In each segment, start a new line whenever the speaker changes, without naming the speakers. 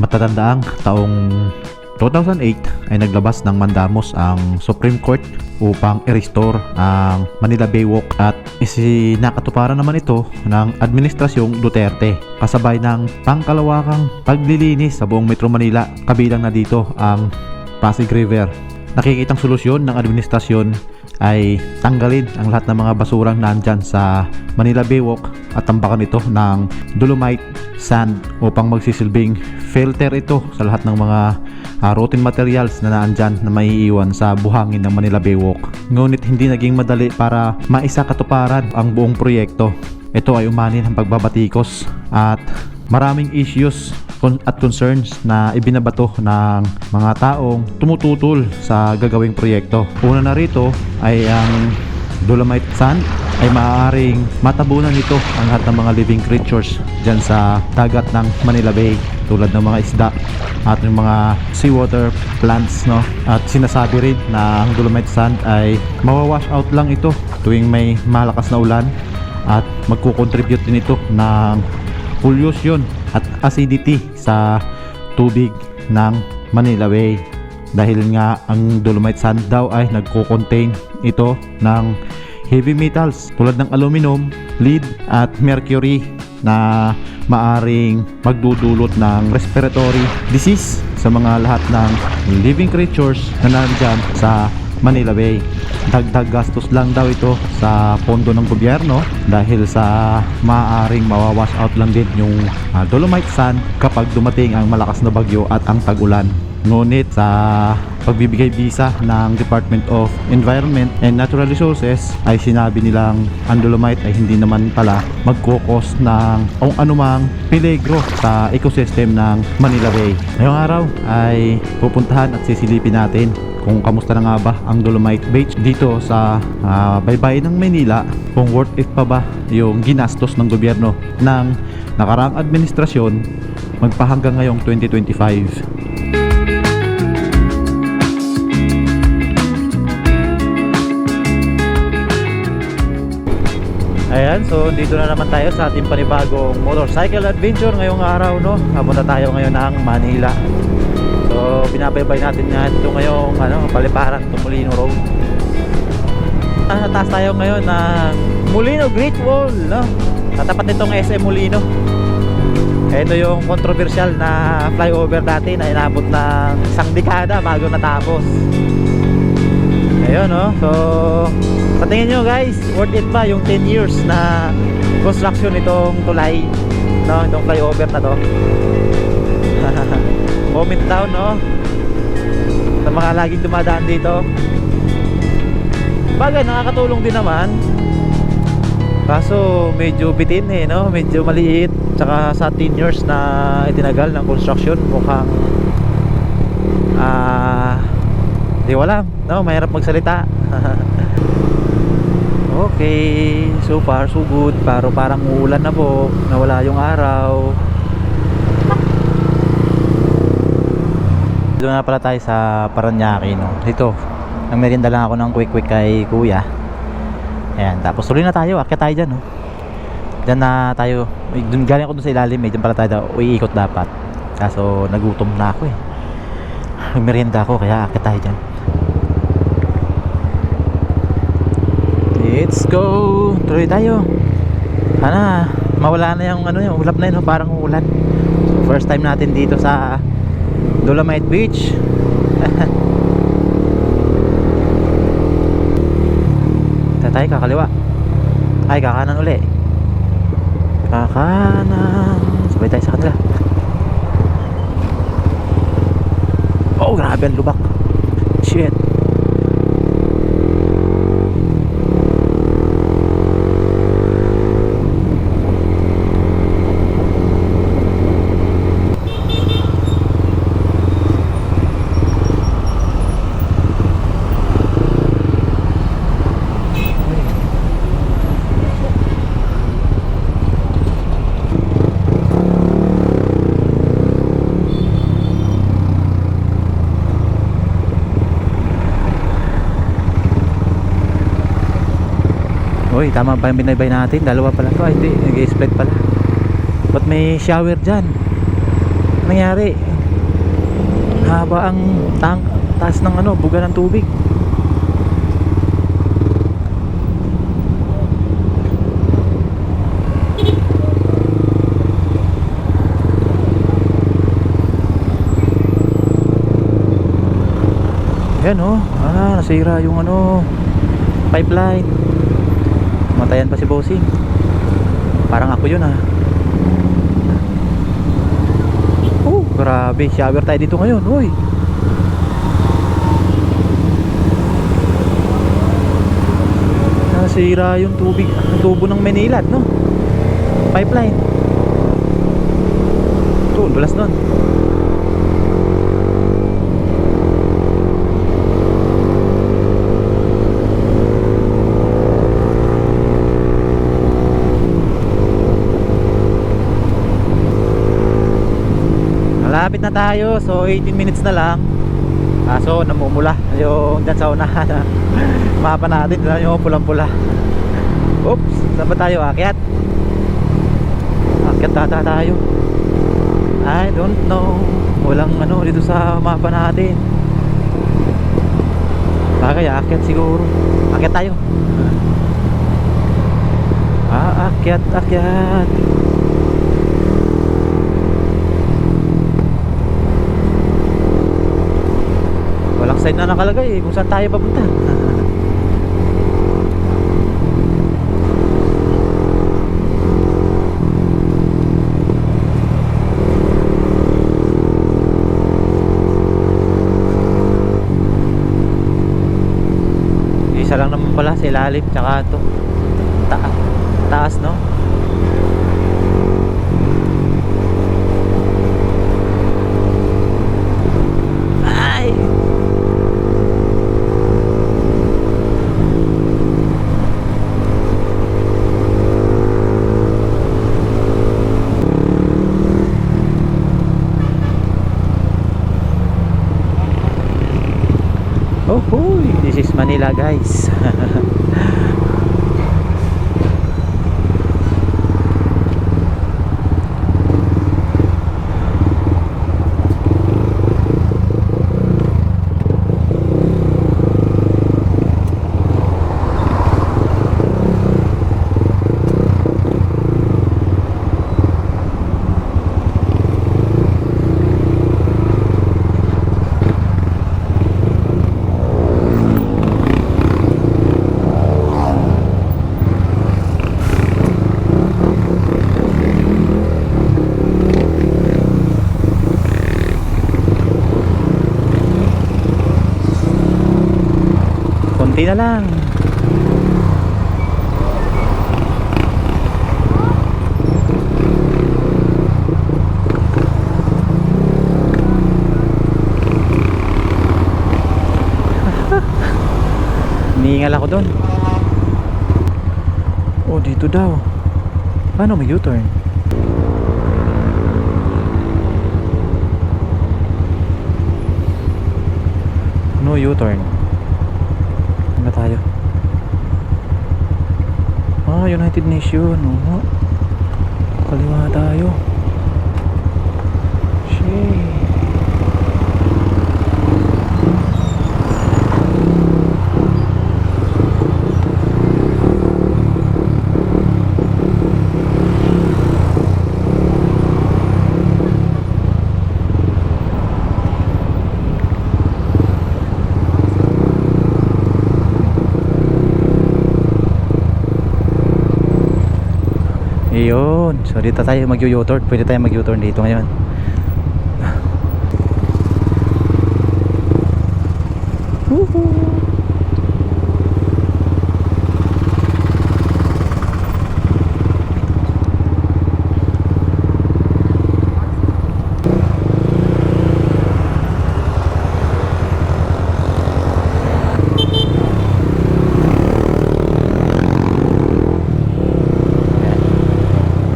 Matatandaang taong 2008 ay naglabas ng mandamos ang Supreme Court upang i-restore ang Manila Baywalk at isinakatuparan naman ito ng Administrasyong Duterte kasabay ng pangkalawakang paglilinis sa buong Metro Manila kabilang na dito ang Pasig River. Nakikitang solusyon ng administrasyon ay tanggalin ang lahat ng mga basurang nandyan sa Manila Baywalk at tambakan ito ng dolomite sand upang magsisilbing filter ito sa lahat ng mga ah, routine materials na naandyan na maiiwan sa buhangin ng Manila Baywalk. Ngunit hindi naging madali para maisa katuparan ang buong proyekto. Ito ay umanin ang pagbabatikos at maraming issues at concerns na ibinabato ng mga taong tumututol sa gagawing proyekto. Una na rito ay ang dolomite sand ay maaaring matabunan nito ang lahat ng mga living creatures dyan sa dagat ng Manila Bay tulad ng mga isda at yung mga seawater plants no at sinasabi rin na ang dolomite sand ay mawawash out lang ito tuwing may malakas na ulan at magkukontribute din ito ng pollution at acidity sa tubig ng Manila Bay. Dahil nga ang dolomite sand daw ay nagko-contain ito ng heavy metals tulad ng aluminum, lead at mercury na maaring magdudulot ng respiratory disease sa mga lahat ng living creatures na nandyan sa Manila Bay. Dagdag gastos lang daw ito sa pondo ng gobyerno dahil sa maaaring mawawash out lang din yung ah, dolomite sand kapag dumating ang malakas na bagyo at ang tag-ulan. Ngunit sa pagbibigay visa ng Department of Environment and Natural Resources ay sinabi nilang ang dolomite ay hindi naman pala magkukos ng kung anumang peligro sa ecosystem ng Manila Bay. Ngayong araw ay pupuntahan at sisilipin natin kung kamusta na nga ba ang Dolomite Beach dito sa ah, baybayin ng Maynila kung worth it pa ba yung ginastos ng gobyerno ng nakaraang administrasyon magpahanggang ngayong 2025 Ayan, so dito na naman tayo sa ating panibagong motorcycle adventure ngayong araw, no? Papunta tayo ngayon ng Manila. So, binabaybay natin nga ito ngayong ano, paliparan, Tumulino Road. Nasa taas tayo ngayon ng Molino Great Wall, no? Tatapat nitong SM Molino. Ito yung controversial na flyover dati na inabot ng isang dekada bago natapos. Ayun, no? So, sa tingin nyo guys, worth it ba yung 10 years na construction itong tulay, no? Itong flyover na to. Comment down, no? Sa mga laging dumadaan dito. Bagay, nakakatulong din naman. Kaso, medyo bitin eh, no? Medyo maliit. Tsaka sa 10 years na itinagal ng construction, mukhang ah di wala, no? Mahirap magsalita. okay, so far so good. Pero parang uulan na po, nawala yung araw. Doon na pala tayo sa Paranaque, no? Dito, ang merienda lang ako ng quick quick kay kuya. Ayan, tapos tuloy na tayo, akit tayo dyan, no? Diyan na tayo, dun, galing ako dun sa ilalim, eh, dyan pala tayo, uiikot dapat. Kaso, nagutom na ako, eh. May merienda ako, kaya akit tayo dyan. Let's go! Tuloy tayo. Sana, mawala na yung ano yung ulap na yun, parang ulan. First time natin dito sa Dolomite Beach. Tatay, kakaliwa. Ay, kakanan uli. Kakanan. Sabay tayo sa kanila. Oh, grabe ang lubak. Tama ba yung binaybay natin? Dalawa pala to. Ay, hindi. Nag-split pala. Ba't may shower dyan? Nangyari? haba ang tank, taas ng ano, buga ng tubig. Ayan oh, ah, nasira yung ano, pipeline. Matayan pa si Bossing. Parang ako yun ah. Oh, grabe. Shower tayo dito ngayon. Uy. Nasira yung tubig, tubo ng Manila, no? Pipeline. Ito, dulas nun. Malapit na tayo. So 18 minutes na lang. Kaso namumula yung dyan sa unahan. Mapa natin dyan yung pulang-pula. Oops, saan tayo? Akyat? Akyat tata tayo. I don't know. Walang ano dito sa mapa natin. Bagay, akyat siguro. Akyat tayo. Ah, akyat, akyat. Sign na nakalagay eh, kung saan tayo papunta. Isa lang naman pala sa ilalim tsaka to ta taas no ay Oh, hoy. This is Manila, guys. Konti na lang. Niingal ako doon. Oh, dito daw. Paano mag U-turn? No U-turn. Tayo? Ah, United Nation. Oo. Kaliwa tayo. So dito tayo mag-U-turn. Pwede tayo mag-U-turn dito ngayon. Woohoo!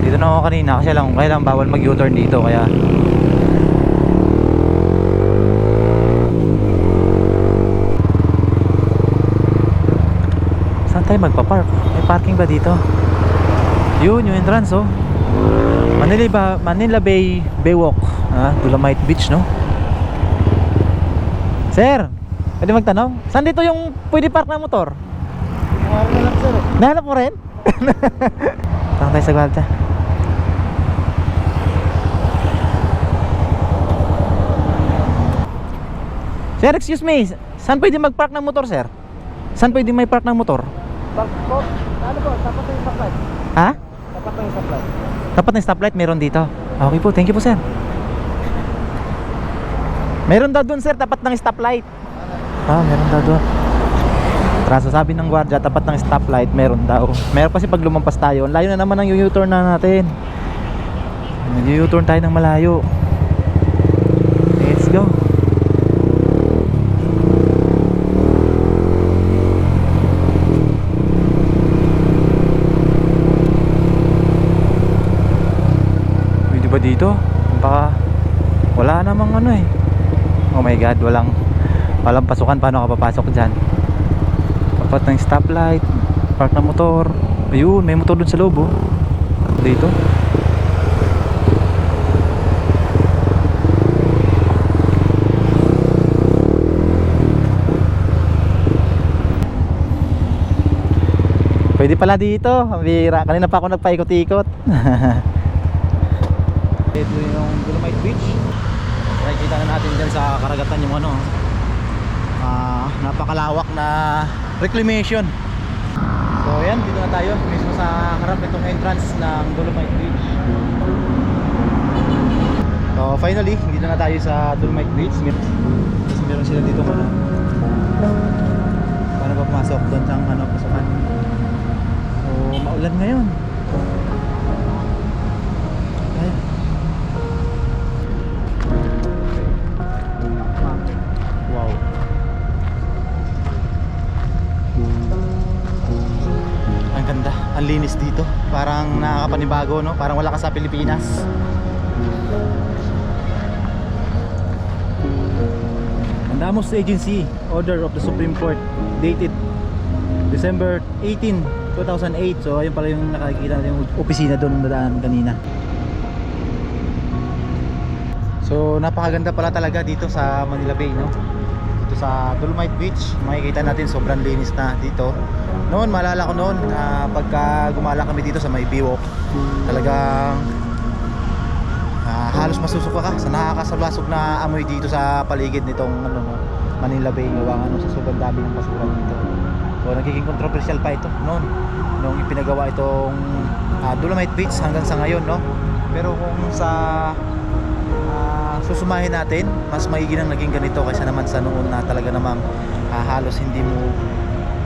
Dito kasi lang kaya lang bawal mag U-turn dito kaya Saan tayo magpa-park? May parking ba dito? Yun, yung entrance oh. Manila ba Manila Bay Baywalk, ah, Dolomite Beach no? Sir, pwede magtanong? Saan dito yung pwede park na motor?
Sir.
Nahanap mo rin? Tanong tayo sa gwalta. Sir, excuse me. Saan pwede mag-park ng motor, sir? Saan pwede may park ng motor?
Back po. Ano po? Tapat na yung stoplight.
Ha?
Tapat na yung stoplight.
Tapat ng stoplight meron dito. Okay po, thank you po, sir. Meron daw doon, sir, tapat ng stoplight. Ah, meron daw doon. Traso sabi ng gwardiya, tapat ng stoplight, meron daw. Meron kasi pag lumampas tayo, ang layo na naman ng U-turn na natin. Nag-U-turn tayo ng malayo. Let's go. Pwede ba dito? Baka wala namang ano eh. Oh my god, walang walang pasukan paano ka papasok diyan? Tapat ng stoplight, park ng motor. Ayun, may motor dun sa loob oh. Dito. Pwede pala dito. Bihira. Kanina pa ako nagpaikot-ikot. Ito yung Dolomite Beach. Nakikita na natin dyan sa karagatan yung ano. ah napakalawak na reclamation. So yan, dito na tayo mismo sa harap nitong entrance ng Dolomite Beach. So finally, dito na tayo sa Dolomite Beach. Kasi meron sila dito ano. Paano ba pumasok doon sa ano, pasukan? So maulan ngayon. Ang linis dito. Parang nakakapanibago, no? Parang wala ka sa Pilipinas. Andamos Agency, Order of the Supreme Court, dated December 18, 2008. So, ayun pala yung nakikita natin yung opisina doon ng dadaan kanina. So napakaganda pala talaga dito sa Manila Bay no. Sa Dolomite Beach, makikita natin sobrang linis na dito. Noon maalala ko noon na pagka gumala kami dito sa may Biwok, talagang ah, halos masusuka ka sa nakakasablasog na amoy dito sa paligid nitong ano no, Manila Bay gawa ano sa sobrang dami ng basura dito. So nagiging controversial pa ito noon nung ipinagawa itong ah, Dolomite Beach hanggang sa ngayon no. Pero kung sa ah, susumahin natin mas maigi nang naging ganito kaysa naman sa noon na talaga namang ah, halos hindi mo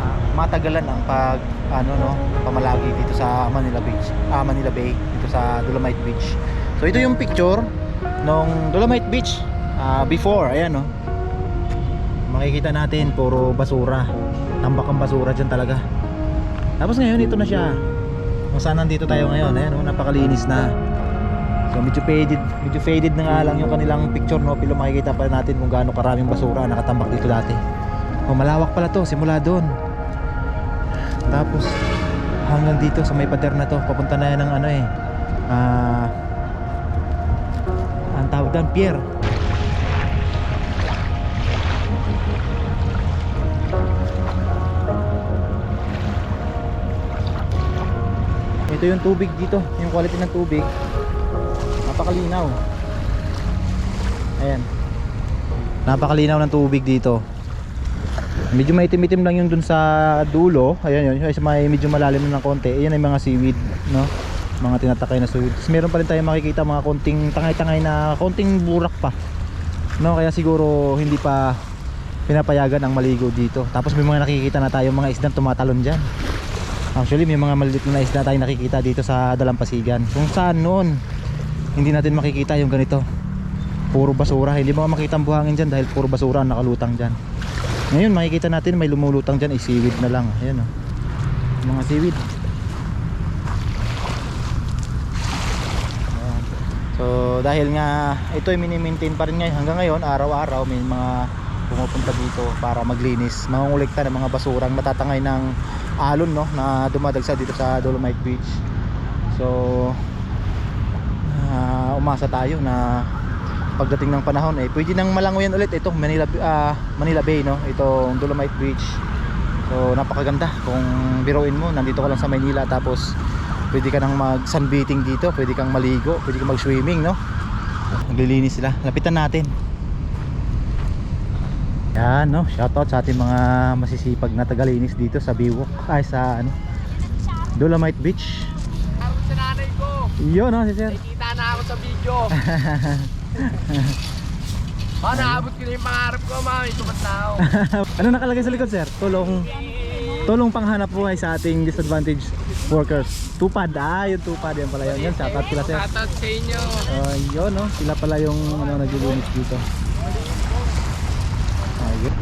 ah, matagalan ang pag ano no pamalagi dito sa Manila Beach ah Manila Bay dito sa Dolomite Beach. So ito yung picture nung Dolomite Beach ah, before ayan no. Makikita natin puro basura. Tambak ang basura dyan talaga. Tapos ngayon ito na siya. Kung saan nandito tayo ngayon ayan no napakalinis na So medyo faded, medyo faded na nga lang yung kanilang picture no, pero makikita pa natin kung gaano karaming basura nakatambak dito dati. Oh, malawak pala to, simula doon. Tapos hanggang dito sa may pader na to, papunta na yan ng ano eh. Ah ang tawag doon, pier. Ito yung tubig dito, yung quality ng tubig napakalinaw. Ayan. Napakalinaw ng tubig dito. Medyo maitim-itim lang yung dun sa dulo. Ayan yun, sa may medyo malalim na ng konti. Ayan ay mga seaweed no? Mga tinatakay na seaweed. Tapos meron pa rin tayong makikita mga konting tangay-tangay na konting burak pa no? Kaya siguro hindi pa pinapayagan ang maligo dito. Tapos may mga nakikita na tayo mga isdang tumatalon dyan. Actually may mga maliit na isda tayong nakikita dito sa Dalampasigan. Kung saan noon hindi natin makikita yung ganito. Puro basura. Hindi mo makita ang buhangin dyan dahil puro basura ang nakalutang dyan. Ngayon makikita natin may lumulutang dyan ay seaweed na lang. Ayan o mga seaweed. So dahil nga ito ay mini-maintain pa rin ngayon. Hanggang ngayon araw-araw may mga pumupunta dito para maglinis. Mangungulikta ng mga basurang matatangay ng alon no na dumadagsa dito sa Dolomite Beach. So umasa tayo na pagdating ng panahon eh pwede nang malangoyan ulit ito Manila ah, Manila Bay no? Itong Dolomite Beach so napakaganda. Kung biruin mo nandito ka lang sa Maynila tapos pwede ka nang mag sunbathing dito pwede kang maligo pwede kang mag swimming no? Naglilinis sila. Lapitan natin. Yan no? Shoutout sa ating mga masisipag na tagalinis dito sa Biwok. Ay sa ano? Dolomite Beach. Yun no si sir
sa video. oh, naabot ko na yung pangarap ko, mami. Tumat na ako.
ano nakalagay sa likod sir? Tulong tulong panghanap buhay sa ating disadvantaged workers. Tupad, ah, yung tupad yan pala yun. Yan, shoutout sila sir.
Shoutout sa inyo.
Uh, yun, no? Sila pala yung ano, naglilinis dito.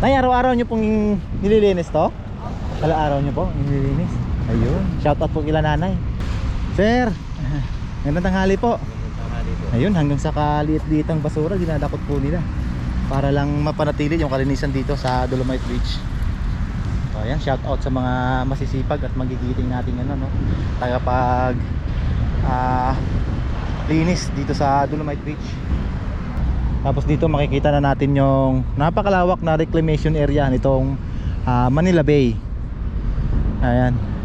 Ayun. Araw-araw nyo pong nililinis to? Kala-araw nyo po, nililinis. Ayun. Shoutout po kila nanay. Sir, gandang tanghali po. Ayun, hanggang sa kaliit-liit ang basura, dinadakot po nila. Para lang mapanatili yung kalinisan dito sa Dolomite Beach. So, ayan, shout out sa mga masisipag at magigiting nating ano, no? Tagapag ah linis dito sa Dolomite Beach. Tapos dito makikita na natin yung napakalawak na reclamation area nitong ah, Manila Bay. Ayan.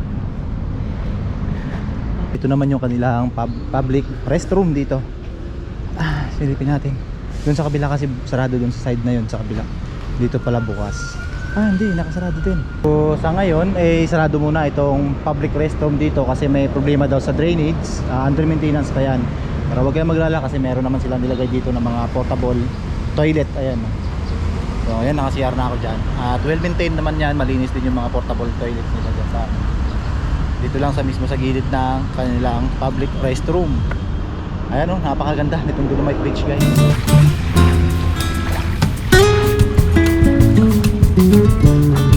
Ito naman yung kanilang pub- public restroom dito. Ah, silipin natin. Doon sa kabila kasi sarado doon sa side na yun sa kabila. Dito pala bukas. Ah, hindi, nakasarado din. So, sa ngayon, eh, sarado muna itong public restroom dito kasi may problema daw sa drainage. Ah, under maintenance pa yan. Pero huwag kayong maglala kasi meron naman silang nilagay dito ng mga portable toilet. Ayan. So, ayan, naka-CR na ako dyan. At well maintained naman yan. Malinis din yung mga portable toilet nila dito lang sa mismo sa gilid ng kanilang public restroom ayan o oh, napakaganda nitong Dolomite Beach guys Thank you.